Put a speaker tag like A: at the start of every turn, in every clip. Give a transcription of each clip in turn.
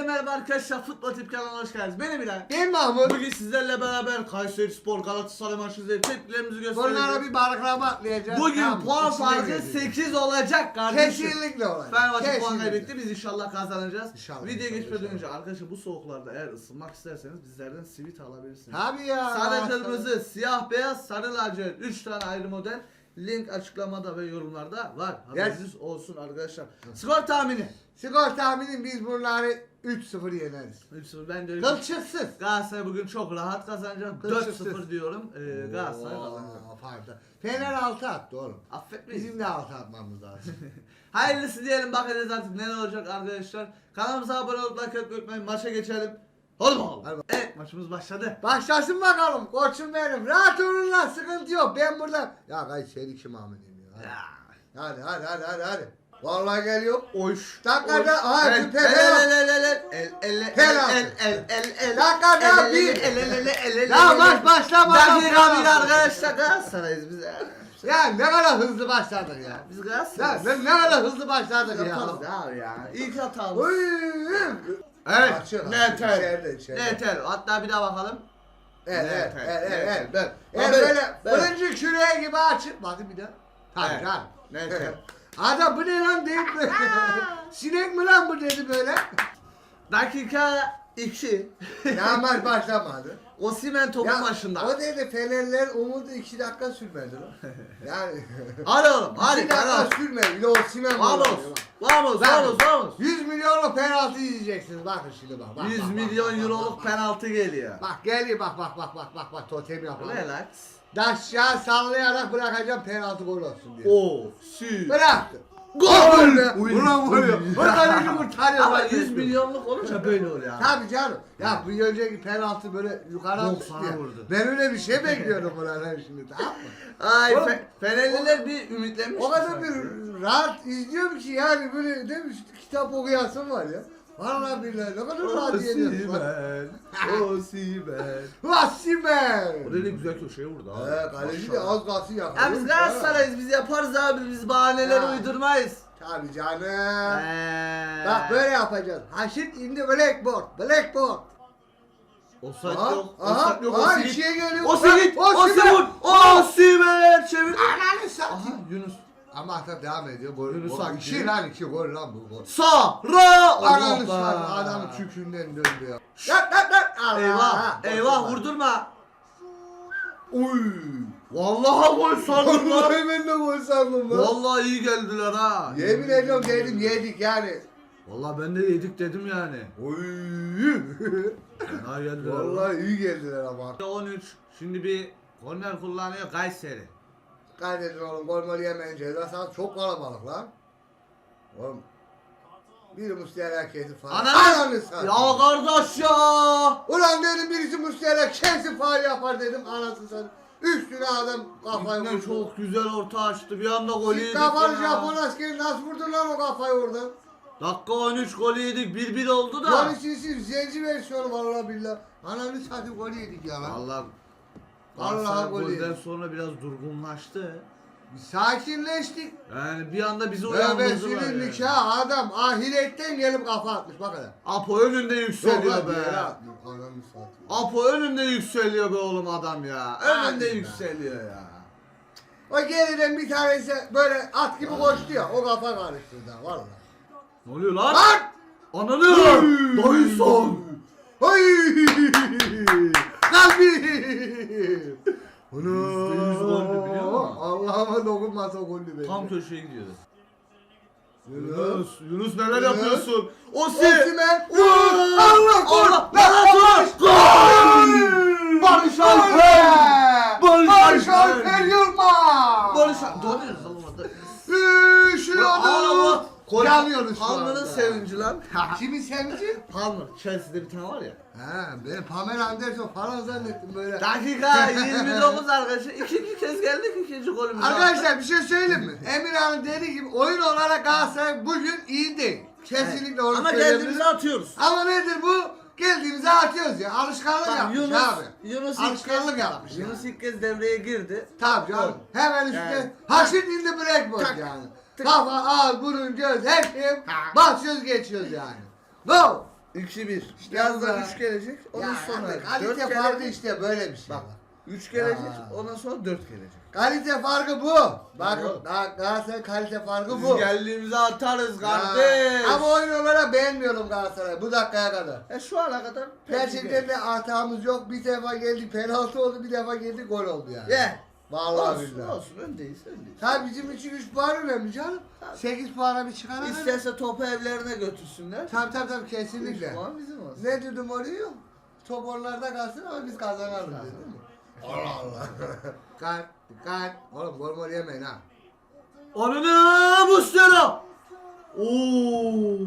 A: Hepinize merhaba arkadaşlar. Futbol Tip kanalına hoş geldiniz. Benim İlhan.
B: Ben Mahmut.
A: Bugün sizlerle beraber Kayseri Spor Galatasaray maçı izleyip tepkilerimizi
B: Bunlara
A: göstereceğiz.
B: bir balıklama atlayacağız.
A: Bugün
B: Tamam,
A: puan farkı
B: gireceğiz.
A: 8 olacak kardeşim.
B: Kesinlikle olacak.
A: Fenerbahçe puan kaybetti. Biz inşallah kazanacağız.
B: İnşallah,
A: Videoya geçmeden önce arkadaşlar bu soğuklarda eğer ısınmak isterseniz bizlerden sivit alabilirsiniz.
B: Tabii ya.
A: Sarı kırmızı, siyah beyaz, sarı lacivert 3 tane ayrı model. Link açıklamada ve yorumlarda var. Haberiniz olsun arkadaşlar. Skor tahmini.
B: Skor tahminim biz bunları 3-0 yeneriz.
A: 3-0 ben de öyle
B: Kılçıksız.
A: Galatasaray bugün çok rahat kazanacak.
B: Kılçıksız.
A: 4-0 diyorum. Ee, Galatasaray kazanacak.
B: Oo, pardon. Fener 6 attı oğlum.
A: Affetmeyiz.
B: Bizim de 6 atmamız lazım.
A: Hayırlısı diyelim bakacağız artık neler olacak arkadaşlar. Kanalımıza abone olup like atmayı unutmayın. Maça geçelim. Hadi bakalım.
B: Hadi bakalım.
A: Evet maçımız başladı.
B: Başlasın bakalım koçum benim. Rahat olun lan sıkıntı yok. Ben burada. Ya kay seni kim Ahmet'im ya.
A: Ya.
B: Hadi hadi hadi hadi hadi. Vallahi geliyor.
A: Oş.
B: Dakikada aha
A: El, el, el, el, el, el, el, el, el, el, el, el,
B: Dakikada bir.
A: el, el, el, el, el,
B: Ya maç başlamadan.
A: Dakika bir arkadaşlar Galatasaray'ız biz.
B: Ya ne kadar hızlı başladık ya.
A: Biz
B: Ya
A: Galatasaray'ız.
B: ne, ne kadar hızlı başladık ya.
A: Yaparız ya ya. İlk hatamız. Evet.
B: Açık.
A: Netel.
B: İçeride, içeride.
A: Netel. Hatta bir daha bakalım.
B: Evet evet
A: Evet,
B: evet
A: evet,
B: böyle fırıncı küreği gibi açık. Bakın bir daha. Tabii canım.
A: Netel.
B: Adam bu ne lan deyip böyle. Sinek mi lan bu dedi böyle.
A: Dakika 2.
B: Ya maç başlamadı.
A: Osimhen topun
B: Ya,
A: başında.
B: O dedi Fenerler umudu iki dakika sürmedi lan. Yani.
A: Hadi oğlum hadi.
B: iki dakika
A: Hadi.
B: sürmedi. Bir de o Simen
A: Vamos. Vamos vamos vamos.
B: 100 milyonluk penaltı yiyeceksiniz. Bakın şimdi bak. bak
A: 100
B: bak,
A: milyon
B: bak,
A: euroluk
B: bak,
A: penaltı geliyor.
B: Bak geliyor bak bak bak bak bak bak totem yapalım.
A: Relax.
B: Daşya sallayarak bırakacağım penaltı gol olsun diye.
A: O si.
B: Bıraktı.
A: Gol!
B: Ulan vuruyor.
A: Uy.
B: O kurtarıyor.
A: Ama
B: lan
A: 100
B: gözüm.
A: milyonluk olunca böyle oluyor. abi.
B: Tabii canım. Ya bu önceki penaltı böyle yukarı atmıştı ya.
A: vurdu.
B: Ben öyle bir şey bekliyordum buradan şimdi tamam mı?
A: Ay
B: Oğlum,
A: Fe- Fenerliler bir ümitlenmiş.
B: O kadar bir rahat izliyorum ki yani böyle demiş kitap okuyasım var ya. Vallahi billahi ne kadar rahat yeniyorum.
A: Osimhen. Osimhen.
B: Vasimen.
A: O dedi güzel köşeye vurdu abi.
B: Ee, kaleci de az kalsın yakaladı.
A: Ya biz Galatasaray'ız biz yaparız abi biz bahaneler
B: Ha.
A: uydurmayız.
B: Tabii canım.
A: Eee.
B: Bak böyle yapacağız. Haşit indi blackboard. Blackboard.
A: Offside
B: Aha,
A: yok.
B: aha,
A: Offside yok.
B: aha,
A: Osimhen.
B: içiye geliyor.
A: Osimhen.
B: Bak,
A: Osimhen. Osimhen çevir.
B: Ananı
A: Aha
B: satayım.
A: Yunus.
B: Ama hatta devam ediyor. Gol,
A: Yunus
B: gol.
A: Akgül.
B: İki lan iki gol lan bu gol.
A: Sağ. Ra.
B: Ananı
A: Allah
B: satayım.
A: be.
B: Adamın çükünden döndü ya. Lan lan lan. Allah.
A: Eyvah. Eyvah vurdurma. Oy. Vallahi gol sandım lan.
B: Vallahi ben de gol sandım lan.
A: Vallahi iyi geldiler ha.
B: Yemin ediyorum dedim yedik yani.
A: Vallahi ben de yedik dedim yani.
B: Oy.
A: Fena geldiler.
B: Vallahi iyi geldiler ama.
A: 13. Şimdi bir korner kullanıyor Kayseri.
B: Kaydedin oğlum gol mol yemeyin ceza sahası çok kalabalık lan. Oğlum. Bir Muslera herkesi falan.
A: Ananı.
B: satayım.
A: Ya kardeş ya.
B: Ulan dedim birisi Muslera kesin faal yapar dedim anasını satayım. Üstüne adam kafayı vurdu.
A: çok güzel orta açtı. Bir anda golü yedik
B: kafalı
A: ya.
B: Japon askeri nasıl vurdu lan o kafayı oradan?
A: Dakika 13 golü yedik. 1-1 oldu da.
B: Yani siz siz zenci versiyonu vallahi billah. Ananı satayım gol yedik ya lan.
A: Allah
B: Vallahi
A: Galatasaray
B: golü
A: golden
B: yedik.
A: sonra biraz durgunlaştı.
B: Bir sakinleştik.
A: Yani bir anda bizi uyandırdılar.
B: senin
A: Yani.
B: adam ahiretten gelip kafa atmış bak hele.
A: Apo önünde yükseliyor
B: Yok
A: be.
B: atmış.
A: Apo önünde yükseliyor be oğlum adam ya. Önünde
B: be.
A: yükseliyor ya.
B: O geriden bir tanesi böyle at gibi koştu ya. O kafa karıştırdı ha, vallahi.
A: Ne oluyor lan?
B: Lan!
A: Ananı! Dayıson!
B: Ay! Kalbi! Onu.
A: Yüzde yüz goldü biliyor musun?
B: Allah'ıma dokunmasa goldü benim.
A: Tam köşeye gidiyordu.
B: Yunus.
A: Yunus, neler yapıyorsun? Osi!
B: Osimhen.
A: Vur!
B: Allah gol!
A: Allah!
B: Lan Üşüyordum. Yanıyoruz şu
A: Palmer'ın
B: anda.
A: sevinci lan.
B: Kimin sevinci?
A: Palmer. Chelsea'de bir tane var ya.
B: Ha, ben Pamela Anderson falan zannettim böyle.
A: Dakika 29 arkadaşlar. İkinci kez geldik ikinci golümüz.
B: Arkadaşlar bir şey söyleyeyim mi? Emir Hanım dediği gibi oyun olarak Galatasaray bugün iyi değil. Kesinlikle onu
A: Ama
B: söyleyebilirim.
A: geldiğimizde atıyoruz.
B: Ama nedir bu? Geldiğimizde atıyoruz ya. Alışkanlık
A: Bak,
B: yapmış
A: Yunus,
B: abi.
A: Yunus ilk
B: Alışkanlık
A: kez,
B: yapmış ya.
A: Yunus ilk kez devreye girdi.
B: Tabii canım.
A: Gol.
B: Hemen üstüne
A: Yani.
B: haşit indi blackboard
A: Tak,
B: yani. Kafa, ağız, burun, göz, her şey
A: Ha.
B: basıyoruz geçiyoruz yani. Go!
A: 2-1.
B: İşte
A: Birazdan
B: bu.
A: 3 gelecek. Ondan
B: Ya
A: sonra
B: abi,
A: 4
B: kalite farkı
A: gelecek.
B: işte böyle bir şey.
A: Bak
B: Bak.
A: 3 gelecek.
B: Ya.
A: Ondan sonra 4 gelecek.
B: Kalite farkı bu. Bakın. Gal- Galatasaray kalite farkı
A: Biz
B: bu.
A: geldiğimizi atarız kardeş.
B: Ama oyun olarak beğenmiyorum Galatasaray'ı bu dakikaya kadar.
A: E şu ana kadar
B: Gerçekten de hatamız yok. Bir defa geldi penaltı oldu, bir defa geldi gol oldu yani.
A: Ye.
B: Vallahi
A: Olsun
B: billahi.
A: olsun öndeyiz öndeyiz.
B: Tabii bizim için 3 puan önemli canım.
A: Tabii.
B: 8 puana bir çıkaralım.
A: İsterse topu evlerine götürsünler.
B: Tabii tabii tabii kesinlikle.
A: puan bizim olsun.
B: Ne dedim oraya? Top onlarda kalsın ama biz kazanalım dedim. Allah Allah. dikkat, dikkat. Oğlum gol mol yemeyin ha.
A: Ananı Mustera. Oo.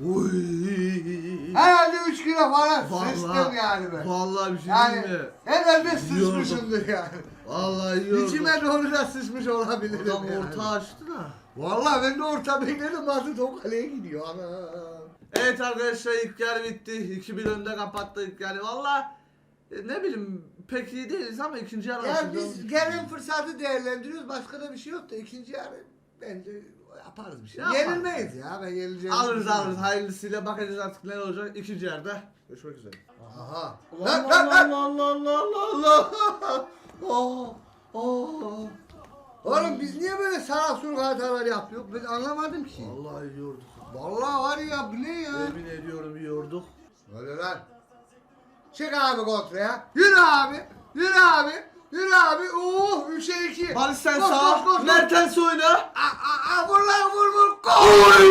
A: Uy.
B: Herhalde 3 kilo falan
A: Vallahi-
B: sıçtım yani ben.
A: Vallahi bir şey
B: Yani
A: diyeyim mi?
B: herhalde
A: Yiyordum.
B: sıçmışımdır yani.
A: Vallahi yiyordum.
B: İçime doğru da sıçmış olabilirim
A: Adam
B: yani.
A: orta açtı da.
B: Vallahi ben de orta bekledim baktım top kaleye gidiyor. Ana.
A: Evet arkadaşlar ilk yarı bitti. 2-1 önde kapattık yani valla e, ne bileyim pek iyi değiliz ama ikinci yarı
B: Ya biz gelen fırsatı değerlendiriyoruz. Başka da bir şey yok da ikinci yarı bence yaparız bir şey.
A: Yaparız.
B: Yenilmeyiz ya ben yenileceğim.
A: alırız alırız hayırlısıyla bakacağız artık ne olacak ikinci yarıda. Görüşmek üzere.
B: Aha.
A: Allah
B: Lan lan lan.
A: Allah Allah Allah Allah. Oh, oh.
B: Oğlum biz niye böyle salak suluk hatalar yapıyoruz? Ben anlamadım ki.
A: Vallahi yiyorduk.
B: Vallahi var ya bu ne ya?
A: Yemin ediyorum yiyorduk.
B: Öyle lan. Çık abi kontraya. Yürü abi. Yürü abi. Yürü abi. Oo 3'e 2.
A: Barış sen sağa. Mertens oyna.
B: Aa, vur lan vur vur. Gol!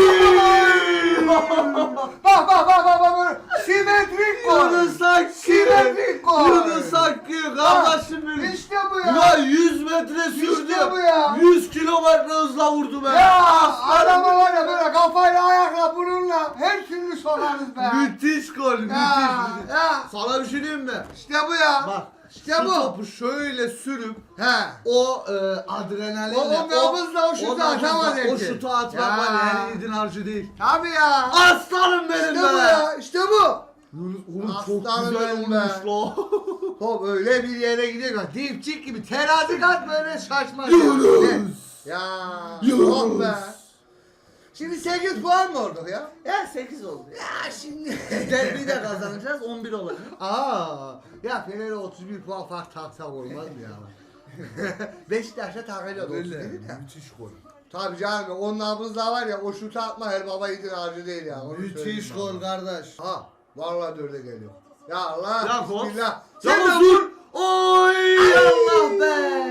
B: Bak bak bak bak bak. Simetrik gol.
A: Yunus Akgün.
B: Simetrik gol.
A: Yunus Akgün kardeşim benim.
B: İşte bu ya.
A: Ya 100 metre sürdü.
B: İşte bu ya.
A: 100 kilometre hızla vurdu be.
B: Ya adama var ya böyle kafayla ayakla burunla her türlü sokarız be.
A: Müthiş gol,
B: Ya,
A: müthiş.
B: ya.
A: Sana bir şey diyeyim mi?
B: İşte bu ya.
A: Bak,
B: İşte
A: şu
B: bu.
A: topu şöyle sürüp
B: He.
A: o e, adrenalinle,
B: O- o nabızla o şutu
A: nabızla
B: atamaz
A: O
B: herkes.
A: şutu atmak
B: Ya.
A: var ya, en yiğidin harcı değil.
B: Tabii ya.
A: Aslanım benim
B: İşte
A: be.
B: bu ya. İşte bu.
A: Yunus, oğlum çok
B: Aslanım
A: güzel
B: benim
A: olmuş la.
B: Top öyle bir yere gidiyor ki dipçik gibi terazi kat böyle şaşmaz.
A: Yunus.
B: Ya.
A: Yunus.
B: Be. Şimdi 8 puan mı olduk ya?
A: Ya 8 oldu.
B: Ya şimdi.
A: Derbiyi de kazanacağız 11 olacak.
B: Aa, ya Fener'e 31 puan fark taksak olmaz mı ya? Beşiktaş'a takacağız 31 de.
A: müthiş gol.
B: Tabii canım onun nabızda var ya o şutu atma her baba yiğidin harcı değil ya. onu
A: Müthiş
B: söyleyeyim
A: gol kardeş.
B: Ha vallahi dörde geliyor. Ya Allah.
A: Ya gol.
B: Bismillah.
A: Sen dur. Oy Allah be.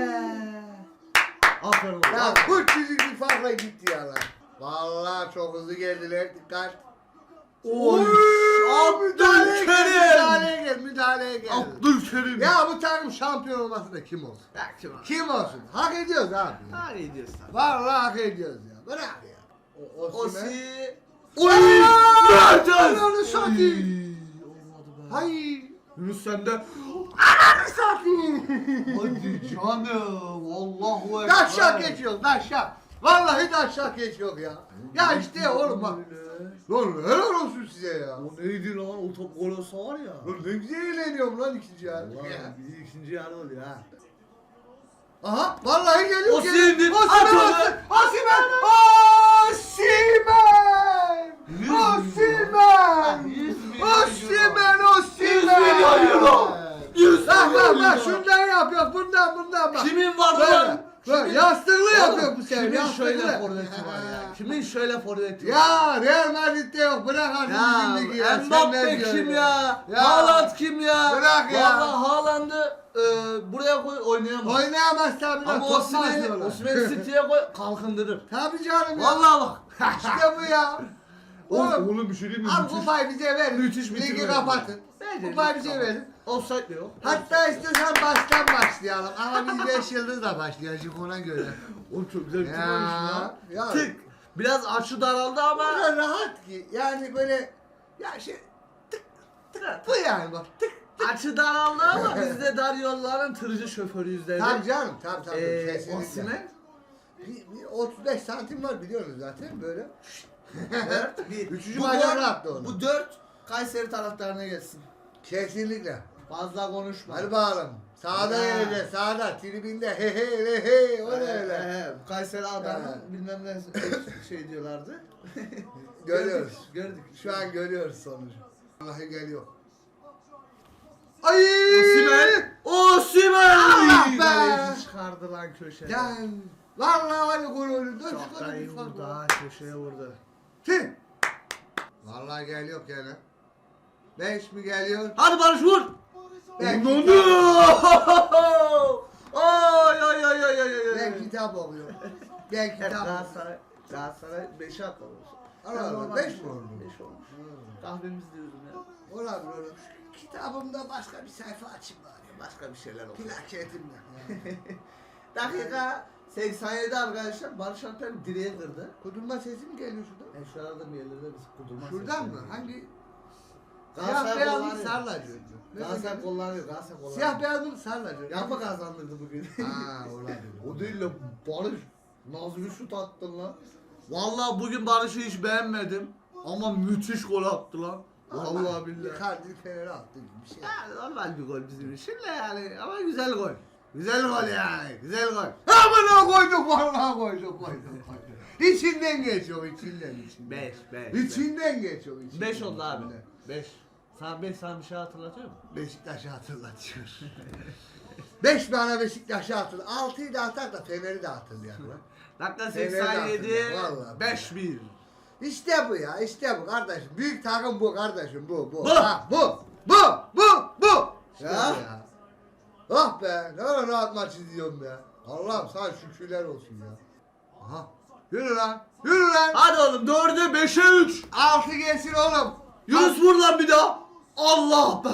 A: Aferin oğlum.
B: Ya
A: aferin.
B: bu çizgi farkla gitti ya lan. Vallahi çok hızlı geldiler dikkat.
A: Oy.
B: müdahaleye gel,
A: Abdülkerim.
B: gel, müdahaleye gel.
A: Abdülkerim.
B: Ya bu takım şampiyon olması da kim olsun?
A: Ya kim var?
B: Kim olsun? Hak ediyoruz abi.
A: Ha iyi diyorsun.
B: Vallahi hak ediyoruz ya. Bırak ya. O, Osimhen.
A: Osi.
B: Oy!
A: Mertens.
B: Ananı satayım. Hay.
A: Yunus sende.
B: Ananı satayım.
A: Hadi canım. Allahu ekber.
B: Daşşak geçiyor daşşak. Vallahi daşşak geçiyor ya. Ya işte oğlum bak. Lan helal olsun size ya.
A: O neydi lan? O top gol olsa var ya.
B: Lan ne güzel eğleniyorum lan ikinci yarı.
A: Vallahi
B: Ya.
A: bizi ikinci yarı oluyor ha.
B: Aha vallahi geliyor.
A: O
B: geliyor.
A: sindir,
B: Osimhen,
A: at onu.
B: Osimhen, Osimhen, Osimhen,
A: Yüz milyon
B: Osimhen,
A: Yüz milyon euro.
B: Osimhen. Bak bak bak
A: euro.
B: şundan yapıyor, bundan bundan bak.
A: Kimin var lan?
B: Böyle yastıklı yapıyor bu sefer.
A: Kimin
B: yastıklı.
A: şöyle forveti var ya? Kimin şöyle forveti var?
B: Ya Real Madrid'de yok bırak artık
A: Ya
B: bizim ligi ya. Sen ne
A: Mbappe
B: diyorsun
A: kim ya?
B: Ya.
A: Haaland kim ya?
B: Bırak ya.
A: Vallahi Haaland'ı e, buraya koy oynayamaz.
B: Oynayamaz tabii
A: Ama
B: basıyorlar.
A: Osimhen'i City'ye koy kalkındırır.
B: Tabii canım ya.
A: Vallahi bak.
B: İşte bu ya. Oğlum,
A: oğlum bir şey diyeyim
B: al kupayı bize ver.
A: Müthiş bitirme
B: Ligi kapatın.
A: Bence
B: Kupayı bize verin.
A: Offside de yok.
B: Hatta istiyorsan baştan başlayalım. Ama biz 5 yıldızla başlayacağız ona göre.
A: Oğlum çok güzel bitirmemiş
B: Ya,
A: ya.
B: ya.
A: Tık. Biraz açı daraldı ama.
B: Bana rahat ki. Yani böyle ya şey tık tık bu yani bak tık.
A: Açı daraldı ama biz de dar yolların tırcı şoförüyüz dedi.
B: Tabii canım tabii tabii.
A: Ee,
B: kesinlikle.
A: Osimhen.
B: Bir, bir 35 santim var biliyorsunuz zaten böyle.
A: Dört, bir.
B: Üçüncü
A: dört-
B: attı onu.
A: Bu dört Kayseri taraftarına gelsin.
B: Kesinlikle.
A: Fazla konuşma.
B: Hadi bakalım. Sağda
A: Ha.
B: öyle sağda tribinde he he he he o ne öyle.
A: ee, Kayseri Adana
B: Ha.
A: bilmem ne şey diyorlardı.
B: Görüyoruz.
A: Gördük. gördük.
B: Şu an görüyoruz sonucu. Vallahi geliyor.
A: Ay! Osimhen! Osimhen!
B: Allah be!
A: Kaleci çıkardı lan köşeye.
B: Yani vallahi var ya gol önünde
A: Çok da iyi vurdu ha köşeye vurdu.
B: Kim? Vallahi geliyor gene. Beş mi geliyor?
A: Hadi Barış vur!
B: Ben
A: Onunu!
B: kitap,
A: Ay ay ay ay ay ay.
B: ben kitap okuyorum. Ben
A: Hep
B: kitap okuyorum.
A: Galatasaray, Galatasaray 5'e atlamış.
B: Allah Allah, beş
A: bir şey.
B: mi oldu?
A: Beş olmuş. Kahvemiz diyorum ya.
B: Olabilir olur. Kitabımda başka bir sayfa açayım bari.
A: Başka bir şeyler oldu.
B: Plaketimle.
A: Dakika 87 arkadaşlar Barış Alper direğe kırdı.
B: Kudurma sesi mi geliyor şuradan?
A: E şu arada bir yerlerde biz kudurma
B: Şuradan mı?
A: var.
B: Hangi?
A: Galatasaray
B: Siyah beyaz mı
A: kullanıyor.
B: sarlacı?
A: Galatasaray kullanıyor. Galatasaray kullanıyor.
B: Siyah beyaz mı sarlacı?
A: Yapma kazandırdı bugün.
B: Ha olabilir.
A: o değil de Barış bir şut attın lan. Vallahi bugün Barış'ı hiç beğenmedim. Ama müthiş gol attı lan. Vallahi billahi.
B: Icardi Fener'e attı gibi bir şey.
A: Yani normal bir gol bizim için de yani ama güzel gol. Güzel gol yani. Güzel gol.
B: Amına koyduk vallahi koyduk koyduk koyduk. İçinden geçiyor içinden içinden.
A: 5 5.
B: İçinden geçiyor içinden.
A: 5 oldu abi. 5. Sana 5 sana bir şey hatırlatıyor mu?
B: Beşiktaş'ı hatırlatıyor. Beş bana Beşiktaş'ı hatırlat. Altıyı da atar da Fener'i de lan.
A: Dakika
B: Fener'i de
A: 87.
B: hatırlıyorum, vallahi.
A: 5-1.
B: İşte bu ya işte bu kardeşim. Büyük takım bu kardeşim bu bu.
A: Bu.
B: Ha, bu. Bu. Bu. Bu. İşte
A: Ya.
B: bu ya. Ah be ne kadar rahat maç izliyorum ya. Allah'ım sana şükürler olsun ya. Aha. Yürü lan. Yürü lan.
A: Hadi oğlum 4'e 5'e 3.
B: Altı gelsin oğlum.
A: Yunus vur lan bir daha. Allah be.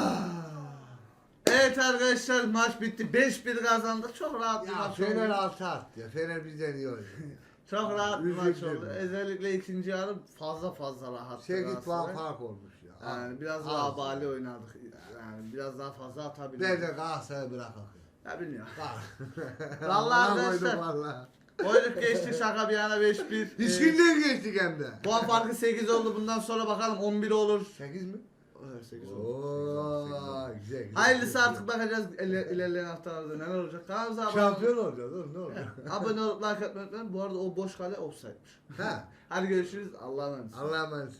A: Evet arkadaşlar maç bitti. 5-1 kazandık. Çok rahat bir
B: Ya
A: maç
B: Fener
A: oldu.
B: altı attı ya. Fener bizden iyi oynuyor.
A: Çok rahat bir maç
B: Üzüldüm.
A: oldu. Özellikle ikinci yarı fazla fazla rahat.
B: 8 puan fark olmuş ya.
A: Yani biraz daha bali oynadık. Yani biraz daha fazla
B: Ben
A: atabilirdik.
B: de Galatasaray'ı bırakak.
A: Ya bilmiyorum. Vallahi
B: Amına
A: arkadaşlar.
B: vallahi.
A: Koyduk geçti şaka bir yana 5-1. Ee,
B: İçinden geçtik hem de.
A: puan farkı 8 oldu. Bundan sonra bakalım 11 olur.
B: 8 mi?
A: Evet 8 oldu.
B: Oo, güzel, güzel.
A: Hayırlısı
B: güzel.
A: artık bakacağız iler- ilerleyen haftalarda neler olacak. Kanalımıza abone
B: Şampiyon olacağız oğlum ne olacak?
A: Abone olup like atmayı unutmayın. Bu arada o boş kale offside'miş.
B: ha.
A: Hadi görüşürüz. Allah'a emanet.
B: Allah'a emanet.